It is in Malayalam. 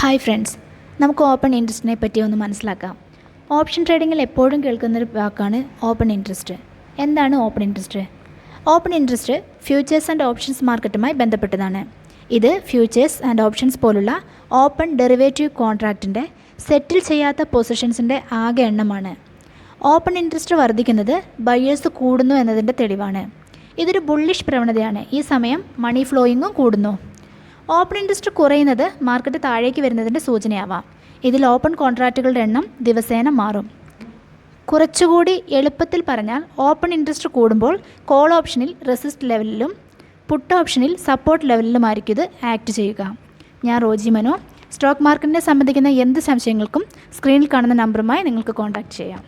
ഹായ് ഫ്രണ്ട്സ് നമുക്ക് ഓപ്പൺ ഇൻട്രസ്റ്റിനെ പറ്റി ഒന്ന് മനസ്സിലാക്കാം. ഓപ്ഷൻ ട്രേഡിങ്ങിൽ എപ്പോഴും കേൾക്കുന്നൊരു വാക്കാണ് ഓപ്പൺ ഇൻട്രസ്റ്റ് എന്താണ് open interest open interest futures and options മാർക്കറ്റുമായി ബന്ധപ്പെട്ടതാണ്. ഇത് ഫ്യൂച്ചേഴ്സ് ആൻഡ് ഓപ്ഷൻസ് പോലുള്ള ഓപ്പൺ ഡെറിവേറ്റീവ് കോൺട്രാക്റ്റിന്റെ സെറ്റിൽ ചെയ്യാത്ത പൊസിഷൻസിന്റെ ആകെ എണ്ണമാണ്. ഓപ്പൺ ഇൻട്രസ്റ്റ് വർദ്ധിക്കുന്നത് ബയേഴ്സ് കൂടുന്നു എന്നതിന്റെ തെളിവാണ്. ഇതൊരു ബുള്ളിഷ് പ്രവണതയാണ്. ഈ സമയം മണി ഫ്ലോയിങ്ങും കൂടുന്നു. ഓപ്പൺ ഇൻട്രസ്റ്റ് കുറയുന്നത് മാർക്കറ്റ് താഴേക്ക് വരുന്നതിന്റെ സൂചനയാവാം. ഇതിൽ ഓപ്പൺ കോൺട്രാക്റ്റുകളുടെ എണ്ണം ദിവസേന മാറും. കുറച്ചുകൂടി എളുപ്പത്തിൽ പറഞ്ഞാൽ ഓപ്പൺ ഇൻട്രസ്റ്റ് കൂടുമ്പോൾ കോൾ ഓപ്ഷനിൽ റെസിസ്റ്റ് ലെവലിലും പുട്ട് ഓപ്ഷനിൽ സപ്പോർട്ട് ലെവലിലുമായിരിക്കും ഇത് ആക്ട് ചെയ്യുക. ഞാൻ റോജി മനോ. സ്റ്റോക്ക് മാർക്കറ്റിനെ സംബന്ധിക്കുന്ന എന്ത് സംശയങ്ങൾക്കും സ്ക്രീനിൽ കാണുന്ന നമ്പറുമായി നിങ്ങൾക്ക് കോൺടാക്ട് ചെയ്യാം.